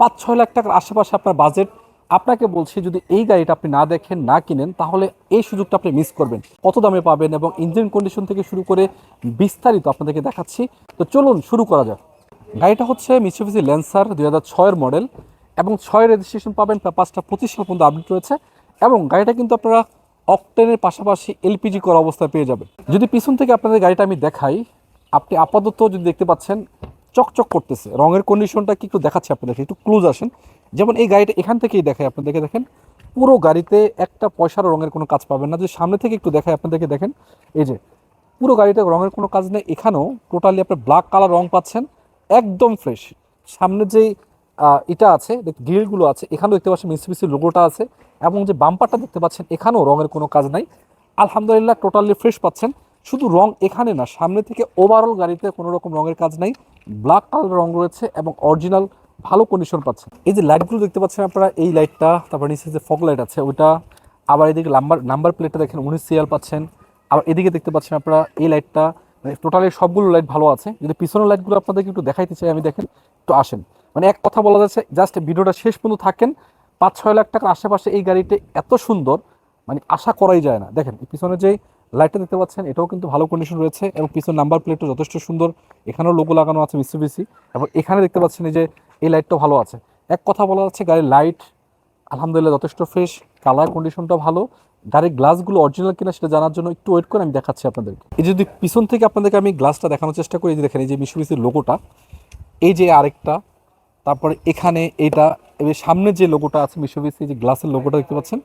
পাঁচ ছয় লাখ টাকার আশেপাশে আপনার বাজেট আপনাকে বলছি যদি এই গাড়িটা আপনি না দেখেন, না কিনেন, তাহলে এই সুযোগটা আপনি মিস করবেন। কত দামে পাবেন এবং ইঞ্জিন কন্ডিশন থেকে শুরু করে বিস্তারিত আপনাদেরকে দেখাচ্ছি। তো চলুন শুরু করা যাক। গাড়িটা হচ্ছে মিসুবিসি ল্যান্সার দুই হাজার ছয়ের মডেল এবং ছয় রেজিস্ট্রেশন পাবেন পাঁচটা পঁচিশ পর্যন্ত আপডেট রয়েছে এবং গাড়িটা কিন্তু আপনারা অকটেনের পাশাপাশি এলপিজি করা অবস্থায় পেয়ে যাবেন। যদি পিছন থেকে আপনাদের গাড়িটা আমি দেখাই, আপনি আপাতত যদি দেখতে পাচ্ছেন চকচক করতেছে। রঙের কন্ডিশনটা কি একটু দেখাচ্ছে আপনাদেরকে, একটু ক্লোজ আসেন। যেমন এই গাড়িটা এখান থেকেই দেখায় আপনাদেরকে, দেখেন, পুরো গাড়িতে একটা পয়সার রঙের কোনো কাজ পাবেন না। যদি সামনে থেকে একটু দেখায় আপনাদেরকে, দেখেন, এই যে, পুরো গাড়িটা রঙের কোনো কাজ নেই। এখানেও টোটালি আপনি ব্ল্যাক কালার রং পাচ্ছেন, একদম ফ্রেশ সামনে যেই এটা আছে গ্রিলগুলো আছে, এখানেও দেখতে পাচ্ছেন মিসিবিসি লোগোটা আছে এবং যে বাম্পারটা দেখতে পাচ্ছেন, এখানেও রঙের কোনো কাজ নাই। আলহামদুলিল্লাহ টোটালি ফ্রেশ পাচ্ছেন। শুধু রং এখানে না, সামনে থেকে ওভারঅল গাড়িতে কোনো রকম রঙের কাজ নাই। ব্ল্যাক কালার রং রয়েছে এবং অরিজিনাল ভালো কন্ডিশন পাচ্ছেন এই যে লাইটগুলো দেখতে পাচ্ছেন আপনারা, এই লাইটটা তারপর নিচে যে ফগ লাইট আছে, ওইটা আবার এদিকে নাম্বার নাম্বার প্লেটটা দেখেন, উনিশ সিএল পাচ্ছেন। আবার এদিকে দেখতে পাচ্ছেন আপনারা, এই লাইটটা মানে টোটালি সবগুলো লাইট ভালো আছে। যদি পিছনের লাইটগুলো আপনাদেরকে একটু দেখাইতে চাই, আমি দেখেন, একটু আসেন। মানে এক কথা বলা যাচ্ছে জাস্ট ভিডিওটা শেষ পর্যন্ত থাকেন। পাঁচ ছয় লাখ টাকার আশেপাশে এই গাড়িটা এত সুন্দর মানে আশা করাই যায় না। দেখেন পিছনে যে লাইটটা দেখতে পাচ্ছেন, এটাও কিন্তু ভালো কন্ডিশন রয়েছে এবং পিছনে নাম্বার প্লেটও যথেষ্ট সুন্দর। এখানেও লোগো লাগানো আছে মিসিবিসি এবং এখানে দেখতে পাচ্ছেন যে, এই লাইটটা ভালো আছে। এক কথা বলা যাচ্ছে, গাড়ির লাইট আলহামদুলিল্লাহ যথেষ্ট ফ্রেশ কালার কন্ডিশনটা ভালো। গাড়ির গ্লাসগুলো অরিজিনাল কিনা সেটা জানার জন্য একটু ওয়েট করে আমি দেখাচ্ছি আপনাদেরকে। এই যদি পিছন থেকে আপনাদেরকে আমি গ্লাসটা দেখানোর চেষ্টা করি যে দেখেন, এই যে মিশুবিসির লোগোটা এই যে আরেকটা, তারপরে এখানে এটা সামনে যে লোগোটা আছে মিশুবিসি যে গ্লাসের লোগোটা দেখতে পাচ্ছেন,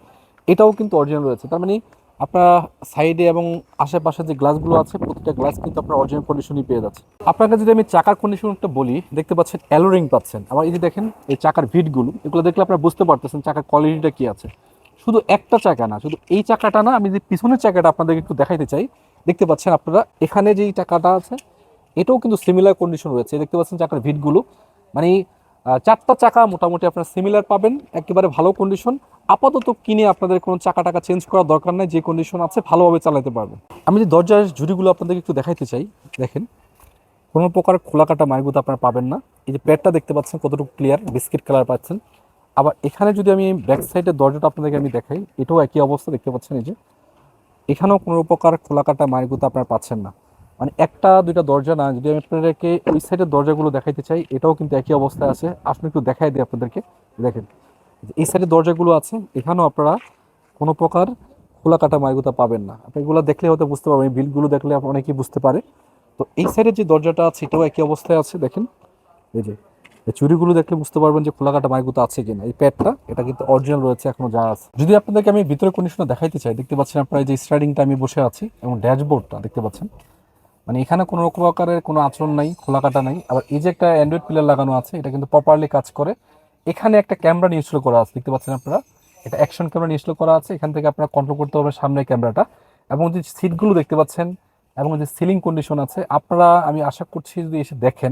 এটাও কিন্তু অরিজিনাল রয়েছে। তার মানে আপনার সাইডে এবং আশেপাশে যে গ্লাসগুলো আছে, প্রতিটা গ্লাস কিন্তু আপনার অরিজিনাল কন্ডিশনই পেয়ে যাচ্ছে। আপনাকে যদি আমি চাকার কন্ডিশনটা বলি, দেখতে পাচ্ছেন অ্যালোরিং পাচ্ছেন। আবার এই যে দেখেন, এই চাকার ভিটগুলো, এগুলো দেখলে আপনারা বুঝতে পারতেছেন চাকার কোয়ালিটিটা কি আছে। শুধু একটা চাকা না, শুধু এই চাকাটা না, আমি যে পিছনের চাকাটা আপনাদেরকে একটু দেখাইতে চাই, দেখতে পাচ্ছেন আপনারা, এখানে যেই চাকাটা আছে, এটাও কিন্তু সিমিলার কন্ডিশন রয়েছে। দেখতে পাচ্ছেন চাকার ভিটগুলো মানে চারটা চাকা মোটামুটি আপনার সিমিলার পাবেন, একেবারে ভালো কন্ডিশন আপাতত কিনে আপনাদের কোনো চাকা টাকা চেঞ্জ করার দরকার নাই, যে কন্ডিশন আছে ভালোভাবে চালাতে পারবেন। আমি যে দরজার ঝুড়িগুলো আপনাদেরকে একটু দেখাইতে চাই, দেখেন, কোনো প্রকার খোলা কাটা মাইগুতো আপনারা পাবেন না। এই যে প্যাডটা দেখতে পাচ্ছেন কতটুকু ক্লিয়ার বিস্কিট কালার পাচ্ছেন। আবার এখানে যদি আমি ব্যাক সাইডের দরজাটা আপনাদেরকে আমি দেখাই, এটাও একই অবস্থা দেখতে পাচ্ছেন এই যে। এখানেও কোনো প্রকার খোলা কাটা মাইগুতো আপনারা পাচ্ছেন না। মানে একটা, দুইটা দরজা না, যদি আমি আপনাদেরকে ওই সাইডের দরজাগুলো দেখাইতে চাই, এটাও কিন্তু একই অবস্থায় আছে। আসলে একটু দেখাই দিই আপনাদেরকে। দেখেন, এই সাইডের দরজাগুলো আছে, এখানেও আপনারা কোনো প্রকার খোলা কাটা মাইগুতা পাবেন না। আপনি এগুলো দেখলে হয়তো বুঝতে পারবেন, এই বিলগুলো দেখলে আপনি অনেকেই বুঝতে পারে। তো এই সাইডের যে দরজাটা আছে, এটাও একই অবস্থায় আছে, দেখেন। এই যে, এই চুরিগুলো দেখলে বুঝতে পারবেন যে খোলা কাটা মাইগুতা আছে কিনা। এই প্যাডটা এটা কিন্তু অরিজিনাল রয়েছে, এখনও যা আছে। যদি আপনাদেরকে আমি ভিতরে কন্ডিশনে দেখাইতে চাই, দেখতে পাচ্ছেন আপনারা যে স্টার্টিংটা আমি বসে আছি, এবং ড্যাশবোর্ডটা দেখতে পাচ্ছেন। মানে এখানে কোনো রকম প্রকারের কোনো আচরণ নাই খোলা কাটা নাই। আবার এই যে একটা অ্যান্ড্রয়েড পিলার লাগানো আছে, এটা কিন্তু প্রপারলি কাজ করে। এখানে একটা ক্যামেরা ইনস্টল করা আছে, দেখতে পাচ্ছেন আপনারা? এটা অ্যাকশন ক্যামেরা ইনস্টল করা আছে, এখান থেকে আপনারা কন্ট্রোল করতে পারবেন সামনের ক্যামেরাটা। এবং যে সিটগুলো দেখতে পাচ্ছেন, এবং যে সিলিং কন্ডিশন আছে, আপনারা, আমি আশা করছি যদি এসে দেখেন,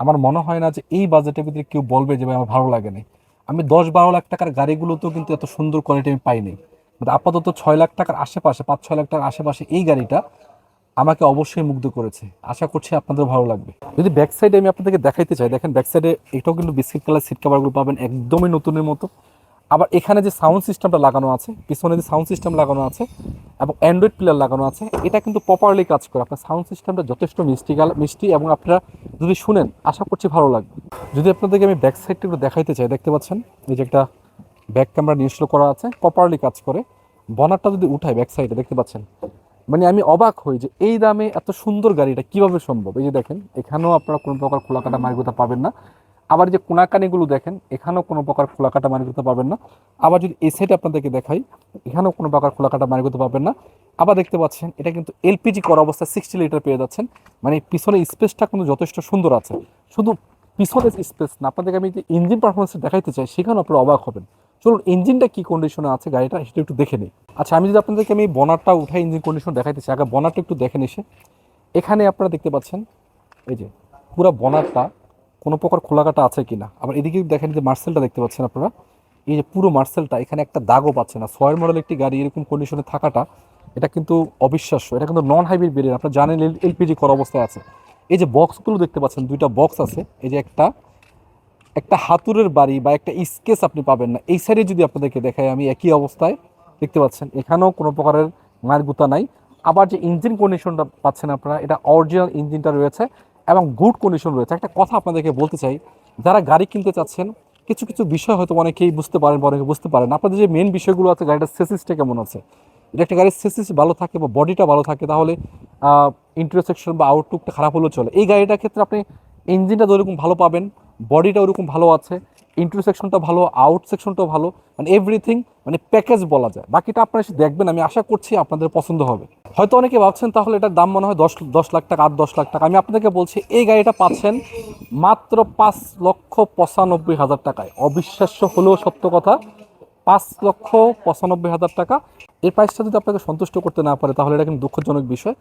আমার মনে হয় না যে এই বাজেটের ভিতরে কেউ বলবে যে, ভাই, আমার ভালো লাগে নাই। আমি দশ বারো লাখ টাকার গাড়িগুলোতেও কিন্তু এত সুন্দর কোয়ালিটি আমি পাইনি কিন্তু আপাতত ছয় লাখ টাকার আশেপাশে, পাঁচ ছয় লাখ টাকার আশেপাশে এই গাড়িটা আমাকে অবশ্যই মুগ্ধ করেছে। আশা করছি আপনাদের ভালো লাগবে। যদি ব্যাক সাইডে আমি আপনাদেরকে দেখাইতে চাই, দেখেন ব্যাক সাইডে এটাও কিন্তু বিস্কিট কালার সিট কাভারগুলো পাবেন একদমই নতুনের মতো। আবার এখানে যে সাউন্ড সিস্টেমটা লাগানো আছে, পিছনে যে সাউন্ড সিস্টেম লাগানো আছে এবং অ্যান্ড্রয়েড প্লেয়ার লাগানো আছে, এটা কিন্তু প্রপারলি কাজ করে। আপনার সাউন্ড সিস্টেমটা যথেষ্ট মিষ্টি মিষ্টি এবং আপনারা যদি শুনেন, আশা করছি ভালো লাগবে। যদি আপনাদেরকে আমি ব্যাক সাইডটা একটু দেখাইতে চাই, দেখতে পাচ্ছেন, এই যে একটা ব্যাক ক্যামেরা ইনস্টল করা আছে প্রপারলি কাজ করে। বনারটা যদি উঠায় ব্যাক সাইডে দেখতে পাচ্ছেন মানে আমি অবাক হই যে এই দামে এত সুন্দর গাড়িটা কীভাবে সম্ভব? এই যে দেখেন, এখানেও আপনারা কোনো প্রকার খোলাকাটা মার্গুতা পাবেন না। আবার যে কোনাকানিগুলো দেখেন, এখানেও কোনো প্রকার খোলাকাটা মার্গুতা পাবেন না। আবার যদি এই সাইডে আপনাদেরকে দেখাই, এখানেও কোনো প্রকার খোলাকাটা মার্গুতা পাবেন না। আবার দেখতে পাচ্ছেন, এটা কিন্তু এলপিজি করা অবস্থায় সিক্সটি লিটার পেয়ে যাচ্ছেন। মানে পিছনে স্পেসটা কিন্তু যথেষ্ট সুন্দর আছে। শুধু পিছনের স্পেস না, আপনাদেরকে আমি যে ইঞ্জিন পারফরমেন্স দেখাইতে চাই, সেখানেও আপনারা অবাক হবেন। চলুন, ইঞ্জিনটা কি কন্ডিশনে আছে গাড়িটা সেটা একটু দেখে নিই। আচ্ছা আমি যদি আপনাদেরকে আমি বনারটা উঠাই ইঞ্জিন কন্ডিশন দেখাইতে চাই, আগে বনারটা একটু দেখে এসে এখানে আপনারা দেখতে পাচ্ছেন, এই যে পুরো বনারটা কোনো প্রকার খোলাকাটা আছে কিনা। আবার এদিকে দেখেন যে মার্সেলটা দেখতে পাচ্ছেন আপনারা। এই যে পুরো মার্সেলটা, এখানে একটা দাগও পাচ্ছে না। ছয়ের মডেল একটি গাড়ি এরকম কন্ডিশনে থাকাটা, এটা কিন্তু অবিশ্বাস্য। এটা কিন্তু নন হাইব্রিড বেরিয়ে আপনারা জানেন এলপিজি করা অবস্থায় আছে। এই যে বক্সগুলো দেখতে পাচ্ছেন, দুইটা বক্স আছে। এই যে একটা একটা হাতুরের বাড়ি বা একটা স্কেচ আপনি পাবেন না। এই সাইডে যদি আপনাদেরকে দেখাই আমি একই অবস্থায়, দেখতে পাচ্ছেন, এখানেও কোনো প্রকারের মায়ের গুতা নাই। আবার যে ইঞ্জিন কন্ডিশনটা পাচ্ছেন আপনারা, এটা অরিজিনাল ইঞ্জিনটা রয়েছে এবং গুড কন্ডিশন রয়েছে। একটা কথা আপনাদেরকে বলতে চাই, যারা গাড়ি কিনতে চাচ্ছেন, কিছু কিছু বিষয় হয়তো অনেকেই বুঝতে পারেন বা অনেকে বুঝতে পারেন আপনাদের যে মেন বিষয়গুলো আছে, গাড়িটার সেসিসটা কেমন আছে? যদি একটা গাড়ির সেসিস ভালো থাকে বা বডিটা ভালো থাকে, তাহলে ইন্টারসেকশন বা আউটলুকটা খারাপ হলেও চলে। এই গাড়িটার ক্ষেত্রে আপনি ইঞ্জিনটা ওরকম ভালো পাবেন বডিটা ওরকম ভালো আছে ইন্টারসেকশনটা ভালো আউট সেকশনটাও ভালো মানে এভরিথিং মানে প্যাকেজ বলা যায়। বাকিটা আপনারা এসে দেখবেন, আমি আশা করছি আপনাদের পছন্দ হবে। হয়তো অনেকে ভাবছেন, তাহলে এটার দাম মনে হয় দশ দশ লাখ টাকা, আট, দশ লাখ টাকা। আমি আপনাদেরকে বলছি, এই গাড়িটা পাচ্ছেন মাত্র পাঁচ লক্ষ পঁচানব্বই হাজার টাকায়। অবিশ্বাস্য হলেও সত্য কথা, পাঁচ লক্ষ পঁচানব্বই হাজার টাকা। এই প্রাইসটা যদি আপনাকে সন্তুষ্ট করতে না পারে, তাহলে এটা কিন্তু দুঃখজনক বিষয়।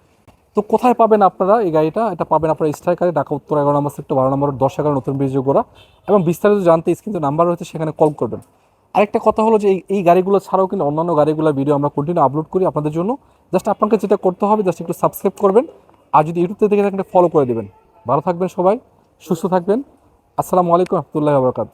তো কোথায় পাবেন আপনারা এই গাড়িটা? এটা পাবেন আপনারা স্ট্রাইকারে ঢাকা, উত্তর, এগারো নম্বর সেক্টর বারো নম্বর, দশ, এগারো, নতুন ব্রিজ গোড়া। এবং বিস্তারিত জানতে কিন্তু নাম্বার রয়েছে, সেখানে কল করবেন। আরেকটা কথা হলো যে এই গাড়িগুলো ছাড়াও কিন্তু অন্যান্য গাড়িগুলো ভিডিও আমরা কন্টিনিউ আপলোড করি আপনাদের জন্য। জাস্ট আপনাকে যেটা করতে হবে জাস্ট একটু সাবস্ক্রাইব করবেন। আর যদি ইউটিউব থেকে থাকেন ফলো করে দেবেন। ভালো থাকবেন সবাই, সুস্থ থাকবেন। আসসালামু আলাইকুম, রহমতুল্লাহ বরকাত